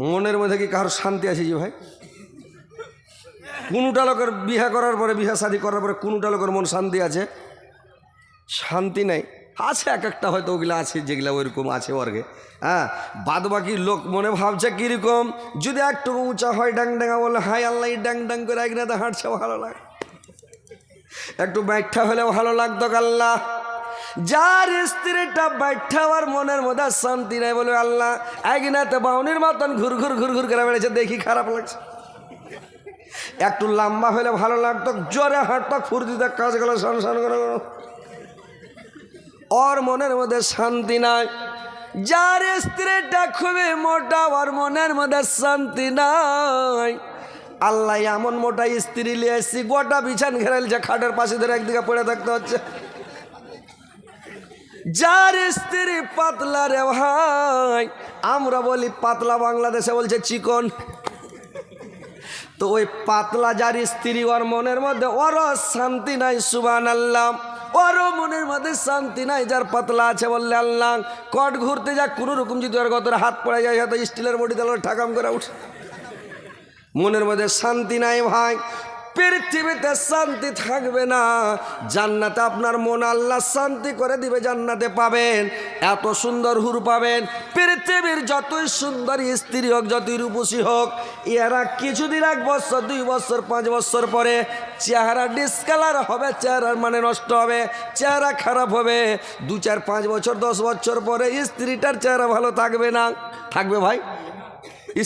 মনের মধ্যে কি কারোর শান্তি আছে যে ভাই? কোনোটা লোকের বিহা করার পরে বিহা শাদি করার পরে কোনোটা লোকের মন শান্তি আছে? শান্তি নাই। আছে এক একটা হয়তো ওগুলো আছে, যেগুলো ওইরকম আছে বর্গে। হ্যাঁ বাদ বাকি লোক মনে ভাবছে কীরকম? যদি একটু উঁচা হয় ড্যাং ডাঙ্গা বলে হাই আল্লাহ ড্যাং ডাং করে একনাতে হাঁটছে, ভালো লাগে। একটু ব্যাখ্যা হলে ভালো লাগতো আল্লাহ যার স্ত্রীটা আর মনের মধ্যে শান্তি নাই, বলে, আল্লাহ একনাতে বাউনির মতন ঘুর ঘুর ঘুর ঘুর করে বেড়েছে দেখি খারাপ লাগছে। একটু লম্বা হলে ভালো লাগতো, জোরে হাঁটতো ফুর্তিতে কাজ গেলো সান করে ওর মনের মধ্যে শান্তি নাই, যার স্ত্রীটা খুবই মোটা, ওর মনের মধ্যে শান্তি নাই। আল্লাহ, এমন মোটা স্ত্রী নিয়ে এসছি, গোটা বিছান ঘেরাইছে খাটের পাশে ধরে একদিকে পড়ে থাকতে হচ্ছে। যার স্ত্রী পাতলা রে ভাই, আমরা বলি পাতলা বাংলাদেশে বলছে চিকন। তো ওই পাতলা যার স্ত্রী, ওর মনের মধ্যে ওরও শান্তি নাই সুবান আল্লাহ ওরও মনের মধ্যে শান্তি নাই, যার পাতলা আছে বললে আল্লাহ, কট ঘুরতে যাক, কোনো রকম যদি ওর গতরে হাত পড়ে যায়, হয়তো স্টিলের বডি তাহলে ঠাকাম করে উঠে। মনের মধ্যে শান্তি নাই ভাই। পৃথিবীতে শান্তি থাকবে না। জান্নাতে আপনার মন আল্লাহ শান্তি করে দিবে, জান্নাতে পাবেন। এত সুন্দর হুর পাবেন। পৃথিবীর যতই সুন্দর স্ত্রী হোক, যতই রূপসী হোক, এরা কিছুদিন এক বছর, দুই বছর, পাঁচ বছর পরে চেহারা ডিসকালার হবে, চেহারার মানে নষ্ট হবে, চেহারা খারাপ হবে। দু চার, পাঁচ বছর, দশ বছর পরে স্ত্রীটার চেহারা ভালো থাকবে না। থাকবে ভাই?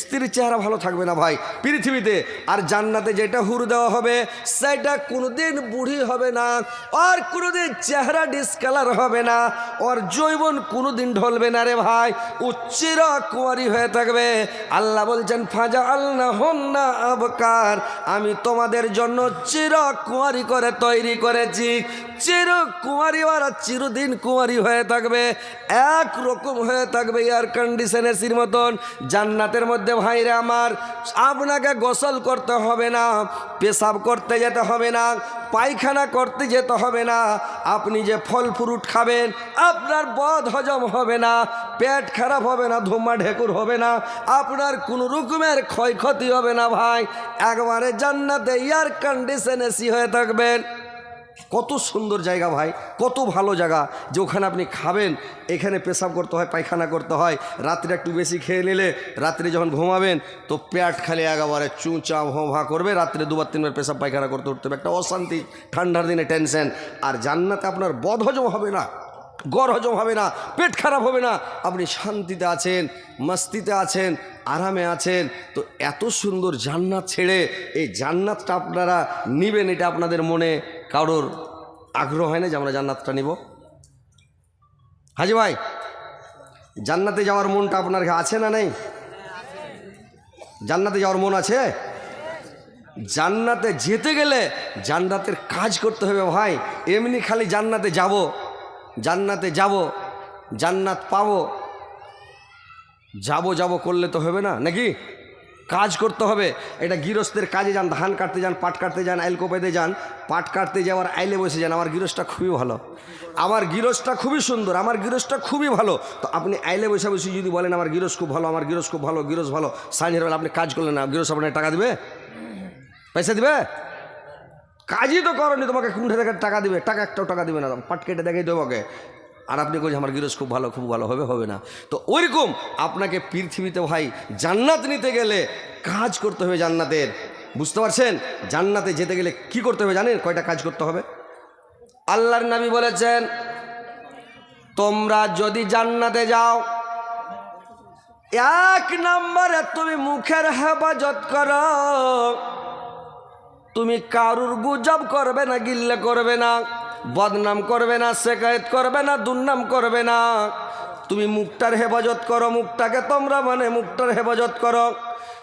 স্ত্রীর চেহারা ভালো থাকবে না ভাই পৃথিবীতে। আর জান্নাতে যেটা হুর দেওয়া হবে, সেটা কোনোদিন বুড়ি হবে না, আর কোনোদিন চেহারা ডিসকালার হবে না, ওর জৈবন কোনোদিন ঢলবে না রে ভাই উচ্চির কুয়ারি হয়ে থাকবে। আল্লাহ বলছেন ফাজা আল্লাহ হন্না আবকার আমি তোমাদের জন্য চির কুয়ারি করে তৈরি করেছি। চির কুমারী ওরা চিরদিন কুমারী হয়ে থাকবে, এক রকম হয়ে থাকবে এয়ার কন্ডিশন এসির মতন। জান্নাতের মধ্যে, ভাইরে আমার, আপনাকে গোসল করতে হবে না, পেশাব করতে যেতে হবে না, পায়খানা করতে যেতে হবে না, আপনি যে ফল ফ্রুট খাবেন, আপনার বদ হজম হবে না, পেট খারাপ হবে না ধুমা ঢেকুর হবে না, আপনার কোনো রকমের ক্ষয়ক্ষতি হবে না, ভাই। একবারে জান্নাতে এয়ার কন্ডিশন এসি হয়ে থাকবেন। কত সুন্দর জায়গা ভাই, কত ভালো জায়গা। যে ওখানে আপনি খাবেন, এখানে পেশাব করতে হয়, পায়খানা করতে হয়, রাত্রে একটু বেশি খেয়ে নিলে, রাত্রে যখন ঘুমাবেন, তো পেট খালি একেবারে চুঁচা ভা করবে, রাত্রে দুবার, তিনবার পেশাব পায়খানা করতে উঠতে হবে। একটা অশান্তি, ঠান্ডার দিনে টেনশন। আর জান্নাতে আপনার বদ হজম হবে না, গড় হজম হবে না, পেট খারাপ হবে না। আপনি শান্তিতে আছেন, মস্তিতে আছেন আরামে আছেন, তো এত সুন্দর জান্নাত ছেড়ে এই জান্নাতটা আপনারা নিবেন, এটা আপনাদের মনে কারোর আগ্রহ হয় না যে আমরা জান্নাতটা নিব? হাজি ভাই, জান্নাতে যাওয়ার মনটা আপনার আছে না নেই? জান্নাতে যাওয়ার মন আছে? জান্নাতে যেতে গেলে জান্নাতের কাজ করতে হবে ভাই, এমনি খালি জান্নাতে যাব জান্নাতে যাব, জান্নাত পাবো। যাব যাব করলে তো হবে না, নাকি? কাজ করতে হবে। এটা গৃহস্থের কাজে যান, ধান কাটতে যান, পাট কাটতে যান আইল কোপাইতে যান, পাট কাটতে যাওয়ার আইলে বসে যান, আমার গৃহস্থটা খুবই ভালো। আমার গৃহস্থটা খুবই সুন্দর, আমার গৃহস্থটা খুবই ভালো। তো আপনি আইলে বসে বসে যদি বলেন, আমার গৃহস্থ খুব ভালো, আমার গৃহস্থ খুব ভালো, গৃহস্থ ভালো, সাইনের বেলা আপনি কাজ করলেন না, গৃহস্থ আপনার টাকা দেবে? পয়সা দিবে? কাজই তো করনি, তোমাকে কুণ্ঠে থেকে টাকা দিবে? টাকা একটাও টাকা দিবে না, পাট কেটে দেখাই দেবো ওকে। আর আপনি বলছেন আমার গিরস খুব ভালো খুব ভালো, হবে হবে না। তো ওইরকম আপনাকে পৃথিবীতে ভাই জান্নাত নিতে গেলে কাজ করতে হবে জান্নাতের। বুঝতে পারছেন? জান্নাতে যেতে গেলে কি করতে হবে জানেন? কয়টা কাজ করতে হবে? আল্লাহর নবী বলেছেন, তোমরা যদি জান্নাতে যাও, এক নম্বরে তুমি মুখের হেফাজত করো। তুমি কারুর গুজব করবে না, গিল্লে করবে না। বদনাম করবে না শেকায়ত করবে না, দুর্নাম করবে না। তুমি মুখটার হেফাজত করো, মুখটাকে তোমরা মানে মুখটার হেফাজত করো।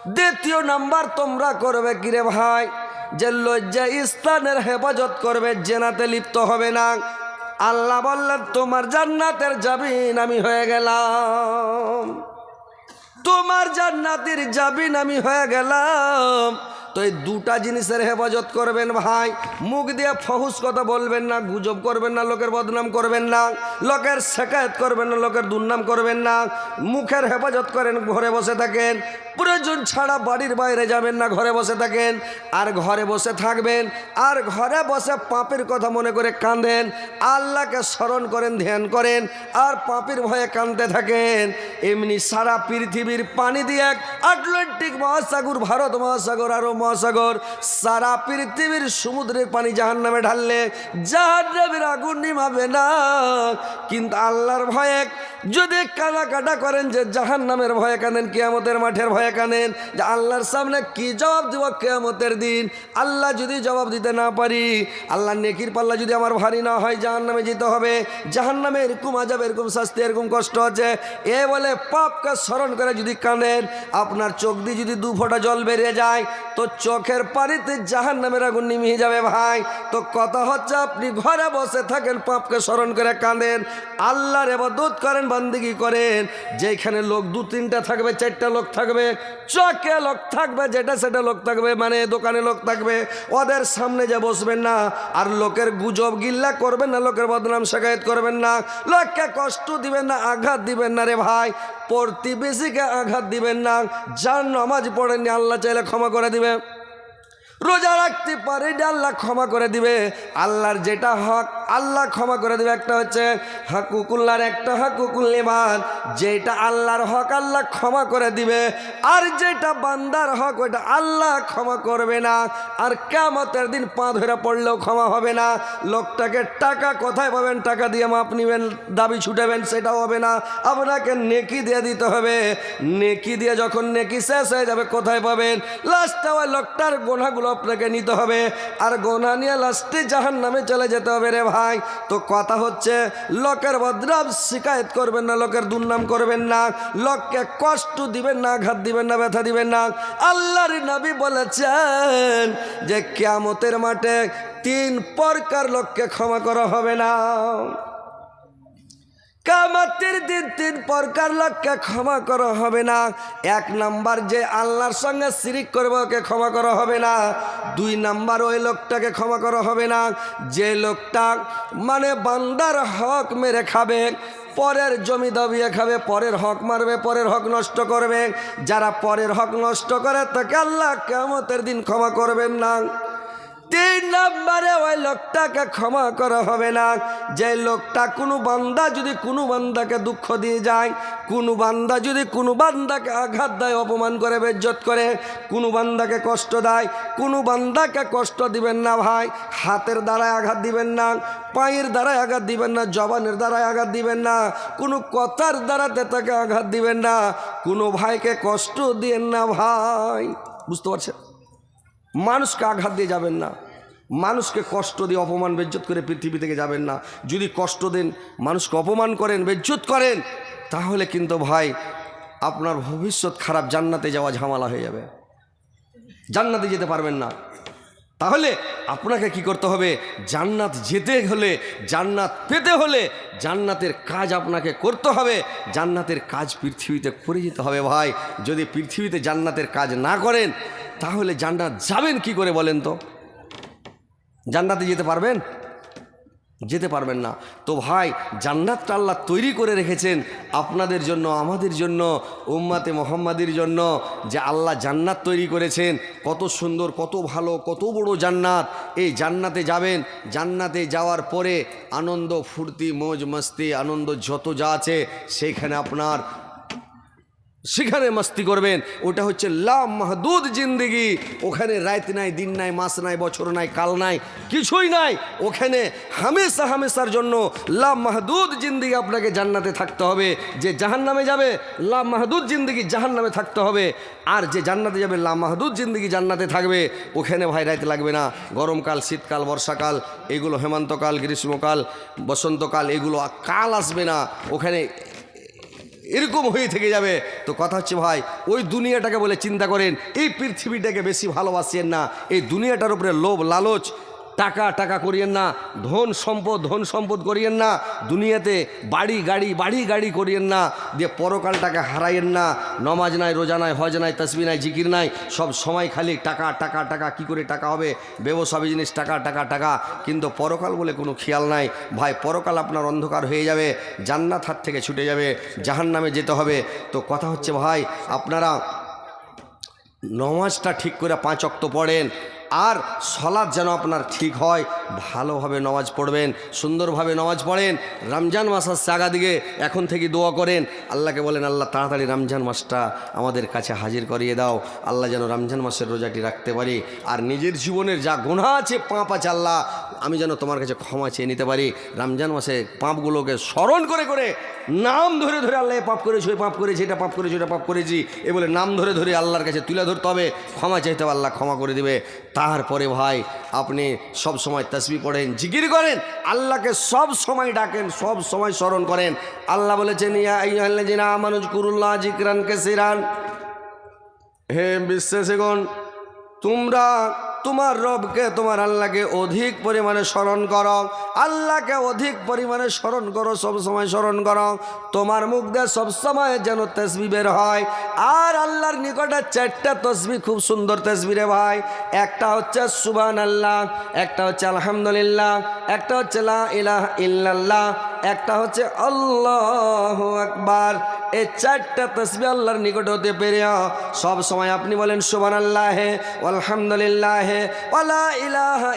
দ্বিতীয় নাম্বার, তোমরা করবে কিরে ভাই? যে লজ্জা ইস্তানের হেফাজত করবে, জেনাতে লিপ্ত হবে না। আল্লাহ বললেন, তোমার জান্নাতের জামিন আমি হয়ে গেলাম। তোমার জান্নাতের জাবিন আমি হয়ে গেলাম। তো এই দুটা জিনিসের হেফাজত করবেন ভাই। মুখ দিয়ে ফহুস কথা বলবেন না, গুজব করবেন না, লোকের বদনাম করবেন না, লোকের শেখায়ত করবেন না, লোকের দুর্নাম করবেন না। মুখের হেফাজত করেন, ঘরে বসে থাকেন। প্রয়োজন ছাড়া বাড়ির বাইরে যাবেন না, ঘরে বসে থাকেন। আর ঘরে বসে থাকবেন, আর ঘরে বসে পাপের কথা মনে করে কাঁদেন। আল্লাহকে স্মরণ করেন, ধ্যান করেন, আর পাপের ভয়ে কাঁদতে থাকেন। এমনি সারা পৃথিবীর পানি দিয়ে এক আটলান্টিক মহাসাগর, ভারত মহাসাগর আরও মহাসাগর, সারা পৃথিবীর সমুদ্রের পানি জাহান নামে ঢাললে জাহান নামের আগুন নিমাবে না। কিন্তু আল্লাহর ভয়ে যদি কাটা করেন যে জাহান নামের ভয়ে কাঁদেন, কেয়ামতের মাঠের ভয়ে কাঁদেন, যে আল্লাহর সামনে কি জবাব দিব কেয়ামতের দিন? আল্লাহ যদি জবাব দিতে না পারি আল্লাহ নেকির পাল্লা যদি আমার ভারী না হয় জাহান নামে যেতে হবে। জাহান নামে এরকম আজাব এরকম শাস্তি, এরকম কষ্ট আছে। এ বলে পাপকে স্মরণ করে যদি কাঁদেন, আপনার চোখ দিয়ে যদি দু ফোঁটা জল বেরিয়ে যায়, তো চোখের পানিতে জাহান নামের আগুন নিমিয়ে যাবে ভাই। তো কথা হচ্ছে, আপনি ঘরে বসে থাকেন, পাপকে স্মরণ করে কাঁদেন। আল্লাহর এবাদত করেন বান্দিগি করেন যেখানে লোক দু তিনটা থাকবে, চারটা লোক থাকবে, চকে লোক থাকবে, যেটা সেটা লোক থাকবে মানে দোকানে লোক থাকবে, ওদের সামনে যে বসবেন না, আর লোকের গুজব গিল্লা করবেন না, লোকের বদনাম শেখায়ত করবেন না, লোককে কষ্ট দিবেন না, আঘাত দিবেন না রে ভাই, প্রতিবেশীকে আঘাত দিবেন না, যার নামাজ পড়েননি, আল্লাহ চাইলে ক্ষমা করে দিবে। রোজা রাখতে পারে আল্লাহ ক্ষমা করে দিবে। আল্লাহর যেটা হক, আল্লাহ ক্ষমা করে দিবে। একটা হচ্ছে হাকুকুল্লার একটা হাকুকুল্লিমান যেটা আল্লাহর হক, আল্লাহ ক্ষমা করে দিবে। আর যেটা বান্দার হক, ওইটা আল্লাহ ক্ষমা করবে না। আর কেমতের দিন পা ধরে পড়লেও ক্ষমা হবে না। লোকটাকে টাকা কোথায় পাবেন? টাকা দিয়ে মাপ নিবেন, দাবি ছুটাবেন, সেটাও হবে না। আপনাকে নেকি দিয়ে দিতে হবে। নেকি দিয়ে যখন নেকি শেষ হয়ে যাবে, কোথায় পাবেন? লাস্টে ওই লোকটার গোনাগুলো আপনাকে নিতে হবে। আর গোনা নিয়ে লাস্টে জাহান নামে চলে যেতে হবে রে ভাই। তো কথা হচ্ছে, লোকের বদনাম শিকায়ত করবেন না, লোকের দুর্নাম করবেন না। লোককে কষ্ট দিবেন না, আঘাত দিবেন না, ব্যথা দিবেন না। আল্লাহর নবী বলেছেন যে, কেয়ামতের মাঠে তিন প্রকার লোককে ক্ষমা করা হবে না। কামাতের দিন তিন প্রকার লোককে ক্ষমা করা হবে না। এক নাম্বার যে আল্লাহর সঙ্গে সিরিক করবে, ওকে ক্ষমা করা হবে না। দুই নাম্বার ওই লোকটাকে ক্ষমা করা হবে না। যে লোকটা মানে বান্দার হক মেরে খাবে, পরের জমি দাবিয়ে খাবে, পরের হক মারবে, পরের হক নষ্ট করবে। যারা পরের হক নষ্ট করে, তাকে আল্লাহ কেমতের দিন ক্ষমা করবেন না। তিন নম্বরে ওই লোকটাকে ক্ষমা করা হবে না। যে লোকটা কোনো বান্দা যদি কোনো বান্দাকে দুঃখ দিয়ে যায়, কোনো বান্দা যদি কোনো বান্দাকে আঘাত দেয়, অপমান করে, বেজ্জত করে, কোনো বান্দাকে কষ্ট দেয়, কোনো বান্দাকে কষ্ট দিবেন না ভাই, হাতের দ্বারায় আঘাত দিবেন না, পায়ের দ্বারায় আঘাত দিবেন না, জবানের দ্বারায় আঘাত দিবেন না, কোনো কথার দ্বারাতে তাকে আঘাত দিবেন না, কোনো ভাইকে কষ্ট দিয়েন না ভাই। বুঝতে পারছেন? মানুষকে আঘাত দিয়ে যাবেন না। মানুষকে কষ্ট দিয়ে অপমান, বেজ্জত করে পৃথিবী থেকে যাবেন না। যদি কষ্ট দেন, মানুষকে অপমান করেন, বেজ্জত করেন, তাহলে কিন্তু ভাই আপনার ভবিষ্যৎ খারাপ, জান্নাতে যাওয়া ঝামেলা হয়ে যাবে। জান্নাতে যেতে পারবেন না। তাহলে আপনাকে কি করতে হবে? জান্নাত যেতে হলে, জান্নাত পেতে হলে জান্নাতের কাজ আপনাকে করতে হবে। জান্নাতের কাজ পৃথিবীতে করে যেতে হবে ভাই। যদি পৃথিবীতে জান্নাতের কাজ না করেন তাহলে জান্নাত যাবেন কি করে বলেন তো? জান্নাতে যেতে পারবেন? যেতে পারবেন না। তো ভাই, জান্নাতটা আল্লাহ তৈরি করে রেখেছেন আপনাদের জন্য, আমাদের জন্য, উম্মাতে মোহাম্মাদের জন্য, যে আল্লাহ জান্নাত তৈরি করেছেন। কত সুন্দর, কত ভালো, কত বড় জান্নাত। এই জান্নাতে যাবেন। জান্নাতে যাওয়ার পরে আনন্দ, ফুর্তি মোজ মস্তি আনন্দ যত যা আছে, সেইখানে আপনার সেখানে মাস্তি করবেন। ওটা হচ্ছে লা মাহদুদ জিন্দিগি। ওখানে রাত নাই, দিন নাই, মাস নাই, বছর নাই, কাল নাই, কিছুই নাই। ওখানে হামেশা, হামেশার জন্য লা মাহদুদ জিন্দিগি আপনাকে জান্নাতে থাকতে হবে। যে জাহান নামে যাবে লা মাহদুদ জিন্দিগি জাহান নামে থাকতে হবে। আর যে জান্নাতে যাবে লা মাহদুদ জিন্দিগি জান্নাতে থাকবে। ওখানে ভাই রাইতে লাগবে না। গরমকাল, শীতকাল, বর্ষাকাল, এগুলো হেমন্তকাল, গ্রীষ্মকাল, বসন্তকাল, এগুলো কাল আসবে না। ওখানে এরকম হয়ে থেকে যাবে। তো কথা হচ্ছে ভাই, ওই দুনিয়াটাকে বলে চিন্তা করেন, এই পৃথিবীটাকে বেশি ভালোবাসেন না। এই দুনিয়াটার উপরে লোভ, লালচ টাকা টাকা করিয়েন না। ধন সম্পদ ধন সম্পদ করিয়েন না। দুনিয়াতে বাড়ি, গাড়ি বাড়ি, গাড়ি করিয়েন না। দিয়ে পরকালটাকে হারাইয়েন না। নমাজ নাই, রোজা নাই, হজ নাই, তসবি নাই, জিকির নাই, সব সময় খালি টাকা টাকা টাকা, কি করে টাকা হবে? ব্যবসাবী জিনিস টাকা টাকা টাকা। কিন্তু পরকাল বলে কোনো খেয়াল নাই। ভাই, পরকাল আপনার অন্ধকার হয়ে যাবে, জান্নাত হাত থেকে ছুটে যাবে জাহান নামে যেতে হবে। তো কথা হচ্ছে, ভাই, আপনারা নমাজটা ঠিক করে পাঁচ অক্ত পড়েন আর সলাদ যেন আপনার ঠিক হয়, ভালোভাবে নমাজ পড়বেন, সুন্দরভাবে নমাজ পড়েন, রমজান মাস আসছে আগা দিকে এখন থেকে দোয়া করেন। আল্লাহকে বলেন, আল্লাহ, তাড়াতাড়ি রমজান মাসটা আমাদের কাছে হাজির করিয়ে দাও। আল্লাহ যেন রমজান মাসের রোজাটি রাখতে পারি। আর নিজের জীবনের যা গোনা আছে, পাঁপ আছে আল্লাহ আমি যেন তোমার কাছে ক্ষমা চেয়ে নিতে পারি। রমজান মাসে পাপগুলোকে স্মরণ করে করে, নাম ধরে ধরে আল্লাহ পাপ করেছি, ওই পাপ করেছি, এটা পাপ করেছি, ওটা পাপ করেছি। এ বলে নাম ধরে ধরে আল্লাহর কাছে তুলে ধরতে হবে। ক্ষমা চাইতে হবে, আল্লাহ ক্ষমা করে দিবে। তারপরে ভাই, আপনি সব সময় তসবি পড়েন, জিকির করেন, আল্লাহকে সব সময় ডাকেন, সব সময় স্মরণ করেন। আল্লাহ বলেছেন আমানুজ কুরুল্লাহ জিকরান কাসীরান। হে বিশ্বাসীগণ, তোমরা তোমার রবকে তোমার আল্লাহকে অধিক পরিমাণে স্মরণ করো। আল্লাহকে অধিক পরিমাণে স্মরণ করো সবসময় স্মরণ করো। তোমার মুখ দিয়ে সবসময় যেন তসবি বের হয়। আর আল্লাহর নিকটে চারটা তসবি খুব সুন্দর তসবি রে ভাই। একটা হচ্ছে সুবান আল্লাহ একটা হচ্ছে আলহামদুলিল্লাহ, একটা হচ্ছে লা ইলাহা ইল্লাল্লাহ, একটা হচ্ছে আল্লাহ আকবার। এই চারটা তসবি আল্লাহর নিকট হতে পেরে সব সময় আপনি বলেন সুবান আল্লাহ আলহামদুলিল্লাহ ইলাহা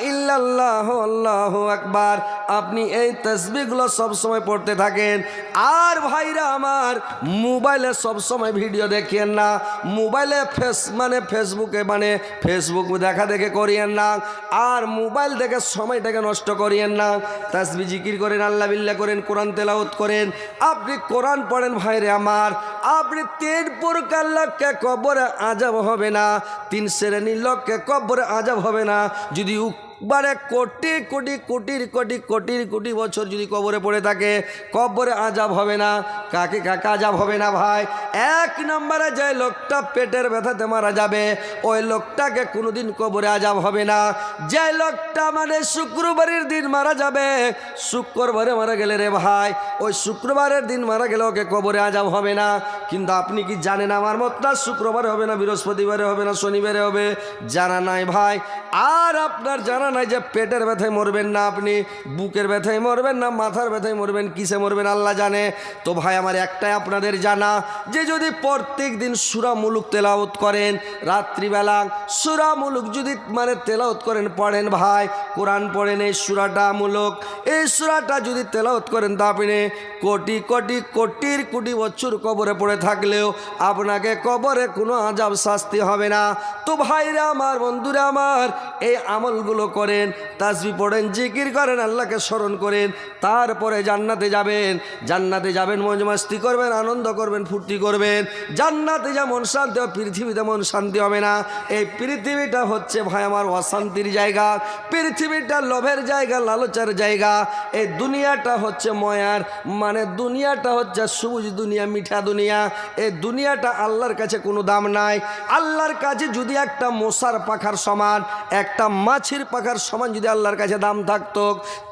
আল্লাহু আকবার। আপনি এই তসবিগুলো সব সময় পড়তে থাকেন। আর ভাইরা আমার, মোবাইলে সব সময় ভিডিও দেখেন না। মোবাইলে ফেস মানে ফেসবুকে মানে ফেসবুক দেখা দেখে করিয়েন না। আর মোবাইল দেখে সময়টাকে নষ্ট করিয়েন না। তাসবি জিকির করেন, আল্লাহ বিল্লাহ করেন, কোরআন তেলাওত করেন। আপনি কোরআন পড়েন ভাইরে আমার, আপনি তিন প্রকার লোককে কবরে আজাব হবে না। তিন শ্রেণির লোককে কবরে আজাব হবে না। যদি বারে কোটি কোটি কোটির কোটি কোটির কোটি বছর যদি কবরে পড়ে থাকে, কবরে আজাব হবে না। কাকে কাকে আজাব হবে না ভাই? এক নম্বরে যে লোকটা পেটের ব্যথাতে মারা যাবে, ওই লোকটাকে কোনোদিন কবরে আজাব হবে না। যে লোকটা মানে শুক্রবারের দিন মারা যাবে, শুক্রবারে মারা গেলে রে ভাই, ওই শুক্রবারের দিন মারা গেলে ওকে কবরে আজাব হবে না। কিন্তু আপনি কি জানেন আমার মতটা? শুক্রবারে হবে না, বৃহস্পতিবারে হবে না, শনিবারে হবে? জানা নাই ভাই। আর আপনার জানা নাই যে পেটের ব্যথায় মরবেন না আপনি, বুকের ব্যথায় মরবেন না, মাথার ব্যথায় মরবেন, কিসে মরবেন আল্লাহ জানে। তো ভাই, আমার একটাই আপনাদের জানা, যে যদি প্রত্যেক দিন সুরা মুলুক তেলাওত করেন, রাত্রিবেলা সুরা মুলুক যদি মানে তেলাওত করেন, পড়েন ভাই, কোরআন পড়েন, এই সুরাটা মুলুক, এই সুরাটা যদি তেলাওত করেন, তা আপনি কোটি কোটি কোটির কোটি বছর কবরে পড়ে থাকলেও আপনাকে কবরে কোনো আজাব শাস্তি হবে না। তো ভাইরা, আমার বন্ধুরা, আমার এই আমলগুলো করেন তাসবি পড়েন, জিকির করেন, আল্লাহকে স্মরণ করেন, তারপরে জান্নাতে যাবেন। জান্নাতে যাবেন মজ মাস্তি করবেন, আনন্দ করবেন, ফুর্তি করবেন। জান্নাতে যেমন শান্তি হবে পৃথিবীতে তেমন শান্তি হবে না। এই পৃথিবীটা হচ্ছে ভাই আমার অশান্তির জায়গা। পৃথিবীটা লোভের জায়গা, লালচার জায়গা। এই দুনিয়াটা হচ্ছে ময়ার মানে দুনিয়াটা হচ্ছে সবুজ দুনিয়া, মিঠা দুনিয়া। এই দুনিয়াটা আল্লাহর কাছে কোনো দাম নাই। আল্লাহর কাছে যদি একটা মশার পাখার সমান, একটা মাছির পাখার সমান যদি আল্লাহর কাছে দাম থাকতো,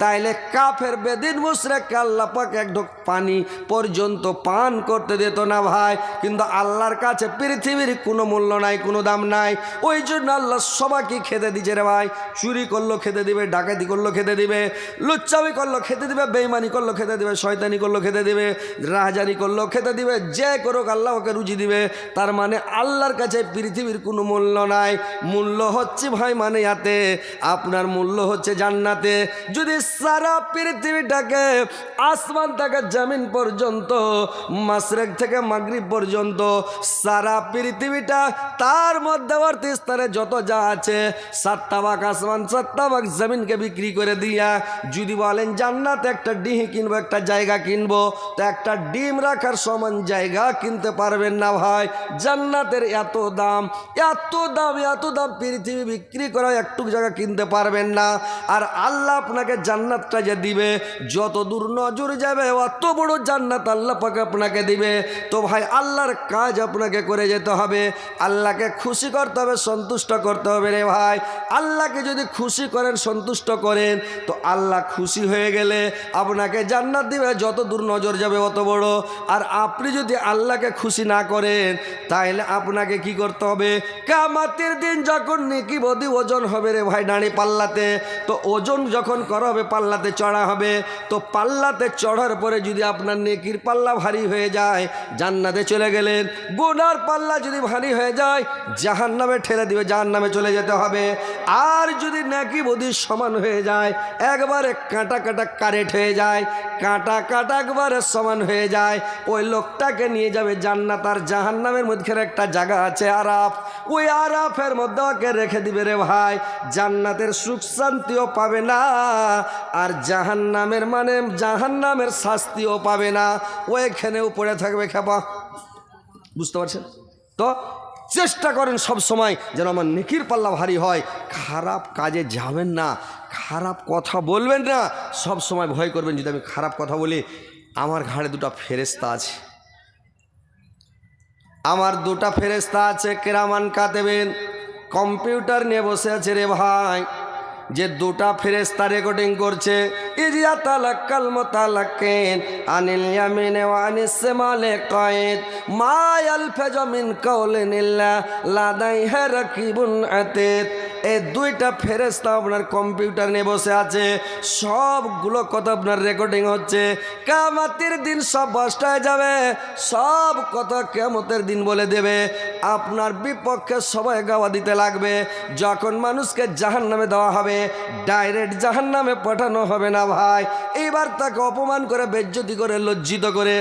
তাইলে কাফের বেদিন মুসরেককে আল্লাহ পাক এক ঢোক পানি পর্যন্ত পান করতে দিত না ভাই। কিন্তু আল্লাহর কাছে পৃথিবীর কোনো মূল্য নাই, কোনো দাম নাই। ওই জন্য আল্লাহ সবাইকে খেতে দিচ্ছে রে ভাই। চুরি করল, খেতে দিবে, ডাকাতি করল, খেতে দিবে, লুচ্চামি করল, খেতে দিবে, বেইমানি করল, খেতে দিবে, শয়তানি করল, খেতে দিবে, রাহাজানি করল, খেতে দিবে, যে করুক আল্লাহ ওকে রুচি দিবে। তার মানে আল্লাহর কাছে পৃথিবীর কোনো মূল্য নাই। মূল্য হচ্ছে ভাই মানে ইয়াতে আপনার মূল্য হচ্ছে জান্নাতে। যদি সারা পৃথিবীটাকে, আসমান থেকে জমিন পর্যন্ত, মাসরেক থেকে মাগরিব পর্যন্ত, সারা পৃথিবীটা তার মধ্যবর্তী স্তরে যত যা আছে ভাগ আসমান ভাগ জমিনকে বিক্রি করে দিয়া যদি বলেন জান্নাতে একটা ডিহি কিনবো, একটা জায়গা কিনবো, তো একটা ডিম রাখার সমান জায়গা কিনতে পারবেন না ভাই। জান্নাতের এত দাম এত দাম এত দাম পৃথিবী বিক্রি করা একটু জায়গা কিনতে পারবেন না। আর আল্লাহ আপনাকে জান্নাতটা যে দিবে। যত দূর নজর যাবে, অত বড় জান্নাত আল্লাহ পাকে আপনাকে দিবে। তো ভাই, আল্লাহর কাজ আপনাকে করে যেতে হবে। আল্লাহকে খুশি করতে হবে, সন্তুষ্ট করতে হবে রে ভাই। আল্লাহকে যদি খুশি করেন, সন্তুষ্ট করেন, তো আল্লাহ খুশি হয়ে গেলে আপনাকে জান্নাত দিবে। যত দূর নজর যাবে, অত বড়। আর আপনি যদি আল্লাহকে খুশি না করেন তাহলে আপনাকে কি করতে হবে? কামাতের দিন যখন নেকি বদি ওজন হবে রে ভাই ডাঁড়ি পাল্লাতে তো ওজন যখন করা হবে, পাল্লাতে চড়া হবে, তো পাল্লাতে চড়ার পরে যদি আপনার নেকির পাল্লা ভারী হয়ে যায়, জান্নাতে চলে গেলেন। গুনার পাল্লা যদি ভারী হয়ে যায় জাহান নামে ঠেলে দিবে জাহান নামে চলে যেতে হবে। আর যদি নাকি বদি সমান হয়ে যায়, একবারে কাঁটা কাঁটা কারেট হয়ে যায়, কাঁটা কাঁটা একবারে সমান হয়ে যায়, ওই লোকটাকে নিয়ে যাবে জান্নাত, আর জাহান নামের মধ্যে একটা জায়গা আছে আরাফ। ওই আরাফের মধ্যে ওকে রেখে দিবে রে ভাই। জান্নাতের সুখ শান্তিও পাবে না, আর জাহান নামের মানে জাহান নামের শাস্তিও পাবে না। ওইখানেও পড়ে থাকবে খেপা। বুঝতে পারছেন? তো চেষ্টা করেন সব সময় যেন আমার নেকির পাল্লা ভারী হয়। খারাপ কাজে যাবেন না, খারাপ কথা বলবেন না, সব সময় ভয় করবেন যদি আমি খারাপ কথা বলি। আমার ঘাড়ে দুটো ফেরেস্তা আছে। আমার দুটা ফেরেস্তা আছে, কেরামান কাতেবেন। কম্পিউটার নিয়ে বসে আছে রে ভাই। যে দুটা ফেরেস্তা রেকর্ডিং করছে আনিস শিমালে কায়েদ, মা মিন কাওলিন ইল্লা, লাদাইহি রাকিবুন আতীদ। এই দুইটা ফেরেস্তা আপনার কম্পিউটার নিয়ে বসে আছে। সবগুলো কথা আপনার রেকর্ডিং হচ্ছে। কামাতির দিন সব বস্তায় যাবে। সব কথা কেমতের দিন বলে দেবে। আপনার বিপক্ষে সবাই গাওয়া দিতে লাগবে। যখন মানুষকে জাহান নামে দেওয়া হবে ডাইরেক্ট জাহান নামে পাঠানো হবে না ভাই। এইবার তাকে অপমান করে, বেজ্জতি করে, লজ্জিত করে,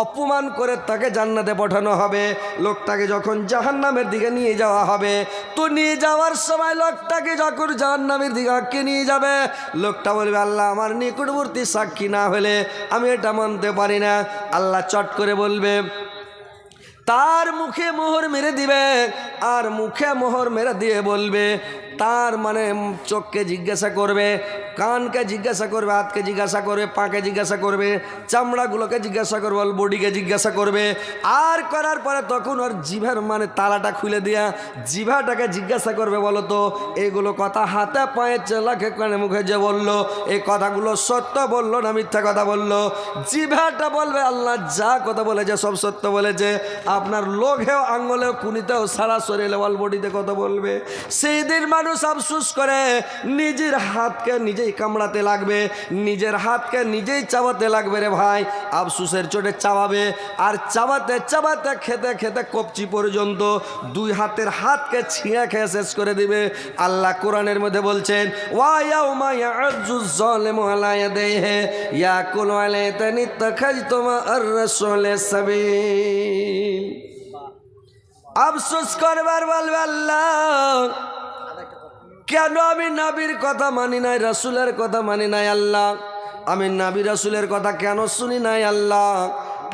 অপমান করে তাকে জান্নাতে পাঠানো হবে। লোকটাকে যখন জাহান নামের দিকে নিয়ে যাওয়া হবে, তো নিয়ে যাওয়ার সময় লোকটাকে যখন জাহান নামের দিকে নিয়ে যাবে, লোকটা বলবে, আল্লাহ, আমার নিকটবর্তী সাক্ষী না হলে আমি এটা মানতে পারি না। আল্লাহ চট করে বলবে, তার মুখে মোহর মেরে দিবে। আর মুখে মোহর মেরে দিয়ে বলবে, তার মানে চোখকে জিজ্ঞাসা করবে কানকে জিজ্ঞাসা করবে, হাতকে জিজ্ঞাসা করবে, পাকে জিজ্ঞাসা করবে, চামড়াগুলোকে জিজ্ঞাসা করবে, ওর বডিকে জিজ্ঞাসা করবে। আর করার পরে তখন ওর জিভার মানে তালাটা খুলে দিয়া জিভাটাকে জিজ্ঞাসা করবে, বলো তো, এগুলো কথা হাতে পায়ে চেলাকে কানে মুখে যে বলল এই কথাগুলো সত্য বলল না মিথ্যা কথা বলল? জিভাটা বলবে, আল্লাহ যা কথা বলেছে সব সত্য বলেছে। আপনার লোঘেও আঙ্গলেও কুনিতেও, সারা শরীরে ওয়াল বডিতে কথা বলবে। সেই দিন মানুষ আফসুস করে, নিজের হাতকে নিজেই কামড়াতে লাগবে, নিজের হাতকে নিজেই চাবাতে লাগবে রে ভাই। আফসুসের চোটে চাবাবে, আর চাবাতে চাবাতে খেতে খেতে কপচি পর্যন্ত দুই হাতের হাতকে ছিঁড়ে খেয়ে শেষ করে দিবে। আল্লাহ কোরআনের মধ্যে বলছেন আফসোস করবার বলবে আল্লাহ। কেন আমি নাবির কথা মানি নাই, রাসুলের কথা মানি নাই আল্লাহ? আমি নাবি, রাসুলের কথা কেন শুনি নাই আল্লাহ?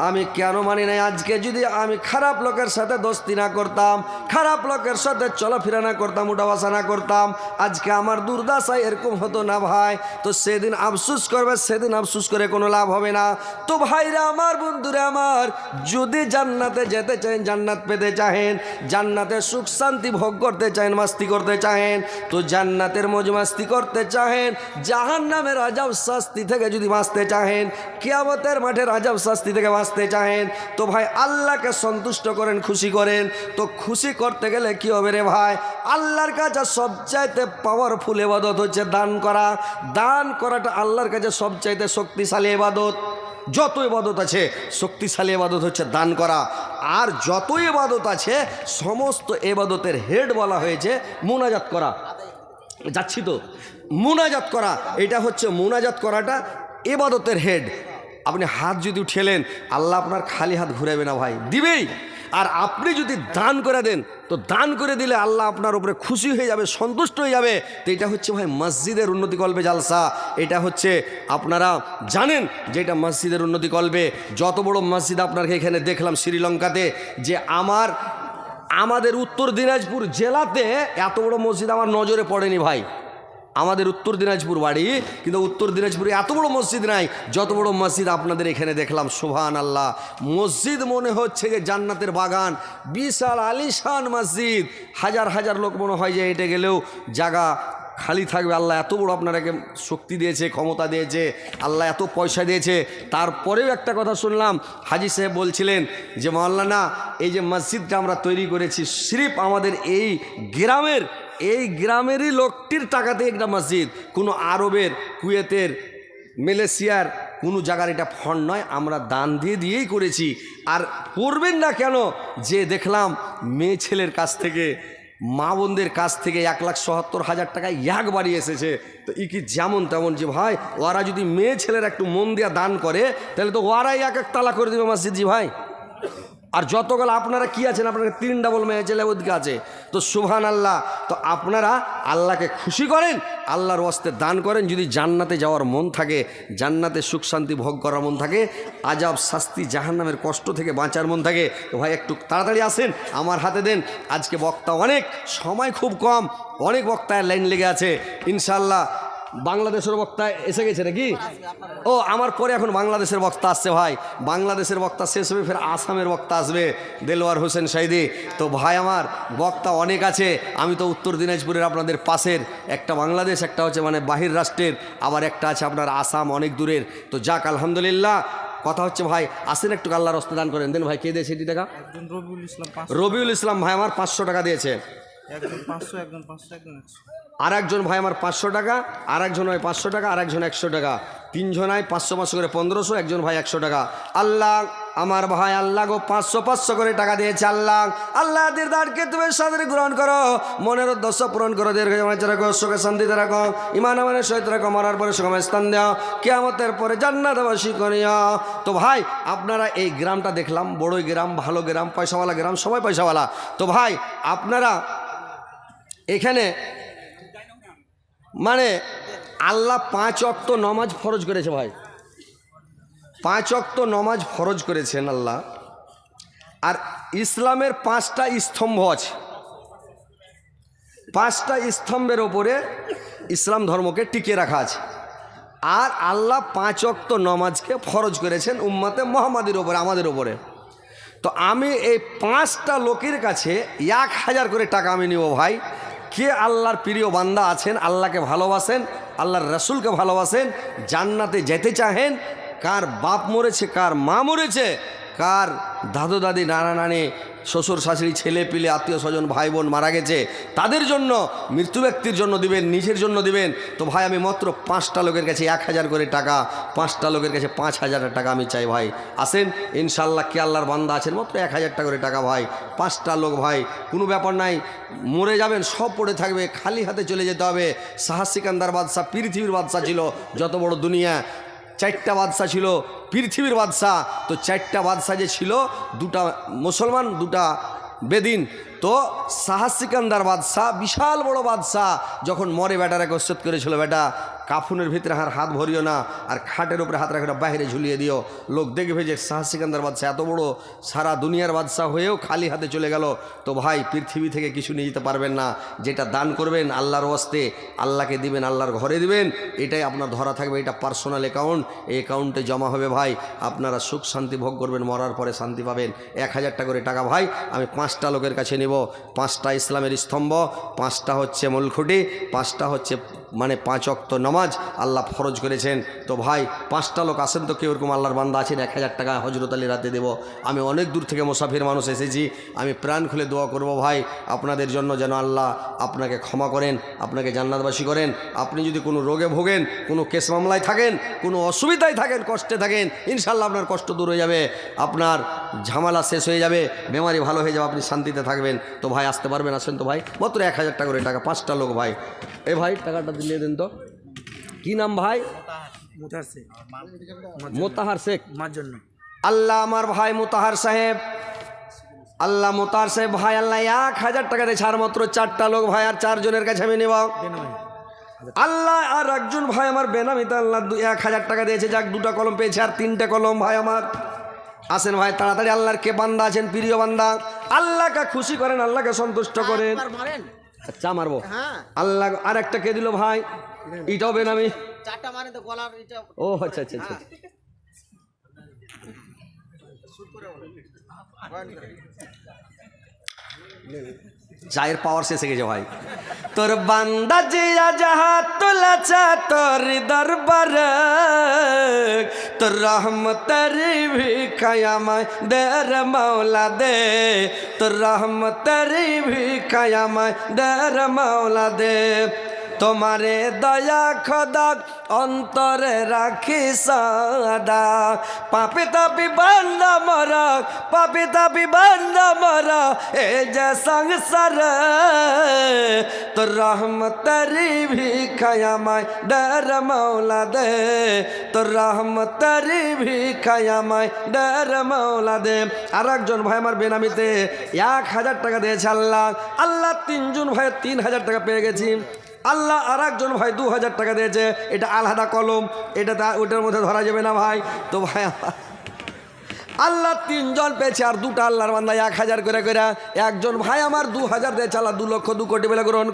আমি কেন মানি নাই? আজকে যদি আমি খারাপ লোকের সাথে দোস্তি না করতাম, খারাপ লোকের সাথে চলাফেরা না করতাম উঠাবাসা না করতাম, আজকে আমার দুর্দশায় এরকম হতো না ভাই। তো সেদিন আফসুস করবে, সেদিন আফসুস করে কোনো লাভ হবে না। তো ভাইরা আমার, বন্ধুরা আমার, যদি জান্নাতে যেতে চান জান্নাত পেতে চাহেন জান্নাতের সুখ শান্তি ভোগ করতে চাহেন মাস্তি করতে চাহেন তো জান্নাতের মজ মাস্তি করতে চাহেন জাহান নামের রাজাব শাস্তি থেকে যদি বাঁচতে চাহেন কিয়ামতের মাঠে রাজাব শাস্তি থেকে বাঁচতে চাহেন? তো ভাই আল্লাহকে সন্তুষ্ট করেন, খুশি করেন। তো খুশি করতে গেলে কি হবে রে ভাই? আল্লাহর কাছে সবচাইতে পাওয়ারফুল এবাদত হচ্ছে দান করা। দান করাটা আল্লাহর কাছে সবচাইতে শক্তিশালী এবাদত যত ইবাদত আছে, শক্তিশালী এবাদত হচ্ছে দান করা। আর যত ইবাদত আছে, সমস্ত এবাদতের হেড বলা হয়েছে মোনাজাত করা। যাচ্ছি তো? মুনাজাত করা। এটা হচ্ছে মুনাজাত করাটা এবাদতের হেড। আপনি হাত যদি ঠেলেন আল্লাহ আপনার খালি হাত ঘুরাবে না ভাই। দিবেই। আর আপনি যদি দান করে দেন, তো দান করে দিলে আল্লাহ আপনার উপরে খুশি হয়ে যাবে, সন্তুষ্ট হয়ে যাবে। তো এটা হচ্ছে ভাই মসজিদের উন্নতি কল্পে জালসা। এটা হচ্ছে আপনারা জানেন যে এটা মসজিদের উন্নতি কল্পে। যত বড় মসজিদ আপনাকে এখানে দেখলাম শ্রীলঙ্কাতে, যে আমার, আমাদের উত্তর দিনাজপুর জেলাতে এত বড় মসজিদ আমার নজরে পড়েনি ভাই। আমাদের উত্তর দিনাজপুর বাড়ি, কিন্তু উত্তর দিনাজপুরে এত বড় মসজিদ নাই, যত বড় মসজিদ আপনাদের এখানে দেখলাম সুভান আল্লাহ মসজিদ মনে হচ্ছে যে জান্নাতের বাগান, বিশাল আলিশান মসজিদ। হাজার হাজার লোক মনে হয় যে হেঁটে গেলেও জায়গা খালি থাকবে। আল্লাহ এত বড় আপনারাকে শক্তি দিয়েছে, ক্ষমতা দিয়েছে, আল্লাহ এত পয়সা দিয়েছে। তারপরেও একটা কথা শুনলাম, হাজি সাহেব বলছিলেন যে, মাওলানা, এই যে মসজিদটা আমরা তৈরি করেছি, সিরিফ আমাদের এই গ্রামের এই গ্রামেরই লোকটির টাকাতে একটা মসজিদ, কোনো আরবের, কুয়েতের, মালয়েশিয়ার, কোনো জায়গার এটা ফন্ড নয়, আমরা দান দিয়ে দিয়েই করেছি। আর করবেন না কেন? যে দেখলাম মেয়ে ছেলের কাছ থেকে, মা বোনদের কাছ থেকে এক লাখ সত্তর হাজার টাকা এক বাড়ি এসেছে। তো ই কি যেমন তেমন যে ভাই, ওরা যদি মেয়ে ছেলের একটু মন দিয়া দান করে, তাহলে তো ওরাই এক এক তালা করে দেবে মসজিদ জি ভাই। আর যতগুলো আপনারা কি আছেন, আপনারা তিন ডাবল মেয়ে ছেলে ওদিকে আছে। তো সুহান আল্লাহ তো আপনারা আল্লাহকে খুশি করেন, আল্লাহর ওয়াস্তে দান করেন, যদি জান্নাতে যাওয়ার মন থাকে, জান্নাতে সুখ শান্তি ভোগ করার মন থাকে, আজাব, শাস্তি, জাহান্নামের কষ্ট থেকে বাঁচার মন থাকে, তো ভাই একটু তাড়াতাড়ি আসেন, আমার হাতে দেন। আজকে বক্তা অনেক, সময় খুব কম, অনেক বক্তায় লাইন লেগে আছে। ইনশাল্লাহ বাংলাদেশের বক্তা এসে গেছে নাকি? ও আমার পরে এখন বাংলাদেশের বক্তা আসছে ভাই। বাংলাদেশের বক্তা শেষ হবে ফের আসামের বক্তা আসবে। দেলোয়ার হোসেন সাইদি। তো ভাই আমার বক্তা অনেক আছে। আমি তো উত্তর দিনাজপুরের আপনাদের পাশের একটা বাংলাদেশ একটা হচ্ছে মানে বাহির রাষ্ট্রের আবার একটা আছে আপনার আসাম অনেক দূরের। তো যাক আলহামদুলিল্লাহ। কথা হচ্ছে ভাই আসেন একটু আল্লাহর হস্তে দান করেন। দেন ভাই কে দিয়েছে এটি টাকা রবিউল ইসলাম রবিউল ইসলাম ভাই আমার পাঁচশো টাকা দিয়েছে। একজন পাঁচশো একশো। আর একজন ভাই আমার পাঁচশো টাকা আর একজন হয় পাঁচশো টাকা আর একজন একশো টাকা। তিনজনায় পাঁচশো পাঁচশো করে পনেরোশো, একজন ভাই একশো টাকা। আল্লাহ, আমার ভাই আল্লাহ গো, পাঁচশো পাঁচশো করে টাকা দিয়েছে আল্লাহ। আল্লাহ দিরদারকে তুমি সাদরে গ্রহণ করো। মনের উদ্দেশ্য পূরণ করো দীর্ঘ রাখো, সুখে শান্তিতে রাখো। ইমান আমানের সহিত রাখো, মরার পরে সুখময় স্থান দাও। কেয়ামতের পরে জান্নাত জান্নাতবাসী করিয়া তো ভাই, আপনারা এই গ্রামটা দেখলাম, বড়ই গ্রাম, ভালো গ্রাম, পয়সাওয়ালা গ্রাম, সবাই পয়সাওয়ালা। তো ভাই, আপনারা এখানে মানে আল্লাহ পাঁচ অক্ত নমাজ ফরজ করেছে ভাই। পাঁচ অক্ত নমাজ ফরজ করেছেন আল্লাহ। আর ইসলামের পাঁচটা স্তম্ভ আছে। পাঁচটা স্তম্ভের ওপরে ইসলাম ধর্মকে টিকে রাখা আছে। আর আল্লাহ পাঁচ অক্ত নমাজকে ফরজ করেছেন উম্মাতে মোহাম্মদের ওপরে, আমাদের ওপরে। তো আমি এই পাঁচটা লোকের কাছে এক হাজার করে টাকা আমি নিব ভাই। কে আল্লাহর প্রিয় বান্দা আছেন, আল্লাহকে ভালোবাসেন, আল্লাহর রসুলকে ভালোবাসেন, জান্নাতে যেতে চাহেন, কার বাপ মরেছে, কার মা মরেছে, কার দাদু দাদি, নানা নানি শ্বশুর, শাশুড়ি, ছেলে পিলে, আত্মীয় স্বজন, ভাই বোন মারা গেছে, তাদের জন্য মৃত্যু ব্যক্তির জন্য দিবেন, নিজের জন্য দিবেন। তো ভাই, আমি মাত্র পাঁচটা লোকের কাছে এক হাজার করে টাকা, পাঁচটা লোকের কাছে পাঁচ হাজার টাকা আমি চাই ভাই। আসেন ইনশাল্লাহ কে আল্লাহর বান্দা আছেন? মাত্র এক হাজার টাকা করে টাকা ভাই, পাঁচটা লোক ভাই। কোনো ব্যাপার নাই, মরে যাবেন, সব পড়ে থাকবে, খালি হাতে চলে যেতে হবে। শাহ সিকান্দার বাদশাহ, পৃথিবীর বাদশাহ ছিল, যত বড় দুনিয়া চারটা বাদশাহ ছিল পৃথিবীর বাদশাহ। তো চারটা বাদশাহ যে ছিল দুটা মুসলমান দুটা বেদিন। তো শাহ সিকান্দার বাদশাহ, বিশাল বড় বাদশাহ, যখন মরে বেটারা কসরত করেছিল, বেটা, কাফুনের ভিতরে হার হাত ভরিও না, আর খাটের উপরে হাত রাখে বাইরে ঝুলিয়ে দিও। লোক দেখবে যে শাহ সিকান্দার বাদশাহ এত বড়, সারা দুনিয়ার বাদশাহ হয়েও খালি হাতে চলে গেল। তো ভাই, পৃথিবী থেকে কিছু নিয়ে যেতে পারবেন না। যেটা দান করবেন আল্লাহর ওয়াস্তে, আল্লাহকে দিবেন আল্লাহর ঘরে দিবেন, এটাই আপনার ধরা থাকবে, এটা পার্সোনাল অ্যাকাউন্ট। এই অ্যাকাউন্টে জমা হবে ভাই, আপনারা সুখ শান্তি ভোগ করবেন, মরার পরে শান্তি পাবেন। এক হাজার টাকা করে টাকা ভাই, আমি পাঁচটা লোকের কাছে নিব। পাঁচটা ইসলামের স্তম্ভ পাঁচটা হচ্ছে মূলখুঁটি পাঁচটা হচ্ছে মানে পাঁচ অক্ত নমাজ আল্লাহ ফরজ করেছেন। তো ভাই, পাঁচটা লোক আসেন তো কেউ এরকম আল্লাহর বান্দা আছেন এক হাজার টাকা হজরত আলী রাতে দেবো। আমি অনেক দূর থেকে মুসাফির মানুষ এসেছি। আমি প্রাণ খুলে দোয়া করব ভাই, আপনাদের জন্য যেন আল্লাহ আপনাকে ক্ষমা করেন, আপনাকে জান্নাতবাসী করেন। আপনি যদি কোনো রোগে ভোগেন, কোনো কেস মামলায় থাকেন, কোনো অসুবিধায় থাকেন, কষ্টে থাকেন ইনশাল্লাহ আপনার কষ্ট দূর হয়ে যাবে, আপনার ঝামেলা শেষ হয়ে যাবে বেমারি ভালো হয়ে যাবে, আপনি শান্তিতে থাকবেন। তো ভাই, আসতে পারবেন? আসেন তো ভাই। মাত্র এক হাজার টাকা করে টাকা, পাঁচটা লোক ভাই। এ ভাই, টাকাটা দিলে দেন তো। কি নাম ভাই? মোতাহার শেখ। মার জন্য। আল্লাহ আমার ভাই মোতাহার সাহেব। আল্লাহ মোতাহার সাহেব ভাই আল্লাহ এক হাজার টাকা দিয়ে ছাড় মাত্র চারটা লোক ভাই আর চারজনের কাছে আমি নেব। আল্লাহ আর একজন ভাই আমার বেনামিতে আল্লাহ এক হাজার টাকা দিয়েছে। যাক দুটা কলম পেয়েছে আর তিনটে কলম ভাই আমার। আসেন ভাই তাড়াতাড়ি আল্লাহর কে বান্দা আছেন প্রিয় বান্দা। আল্লাহকে খুশি করেন আল্লাহকে সন্তুষ্ট করেন। আচ্ছা মারবো। হ্যাঁ। আল্লাহ আর একটা কে দিল ভাই? এটাও বেনামি চারটা মানে তো গলা এটা ও আচ্ছা আচ্ছা আচ্ছা। চায়ের পাওয়ার শেষে গেছে ভাই। তোর বান্দা জিয়া যাহা তোলাচা তোর দরবার, তোর রহমতের ভিখায়ামায় দের মাওলা দে তোর রহমতের ভিখায়ামায় দের মাওলা দে তোমারে দয়া খদা অন্তরে রাখি সাদা। পাপি তাপি বান্দা মরা, পাপি তাপি বান্দা মরা, এ যে সংসার তোর রহমতারি ভিখায়ামায় ডর মৌলা দে। তোর রহমতারি ভিখায়ামায় ডর মৌলা দে। আর একজন ভাই আমার বেনামিতে এক হাজার টাকা দিয়েছে আল্লাহ। আল্লাহ তিনজন ভাই তিন হাজার টাকা পেয়ে গেছি। আল্লাহ আর একজন ভাই দু হাজার টাকা দিয়েছে। এটা আলাদা কলম, এটা তা- ওটার মধ্যে ধরা যাবে না ভাই। তো ভাই, আল্লাহ তিনজন পেয়েছে আর দুটা আল্লাহর বান্দা এক হাজার করে করে। একজন ভাই আমার দু হাজার দিয়েছে আল্লাহ দু লক্ষ দু কোটি বেলা গ্রহণ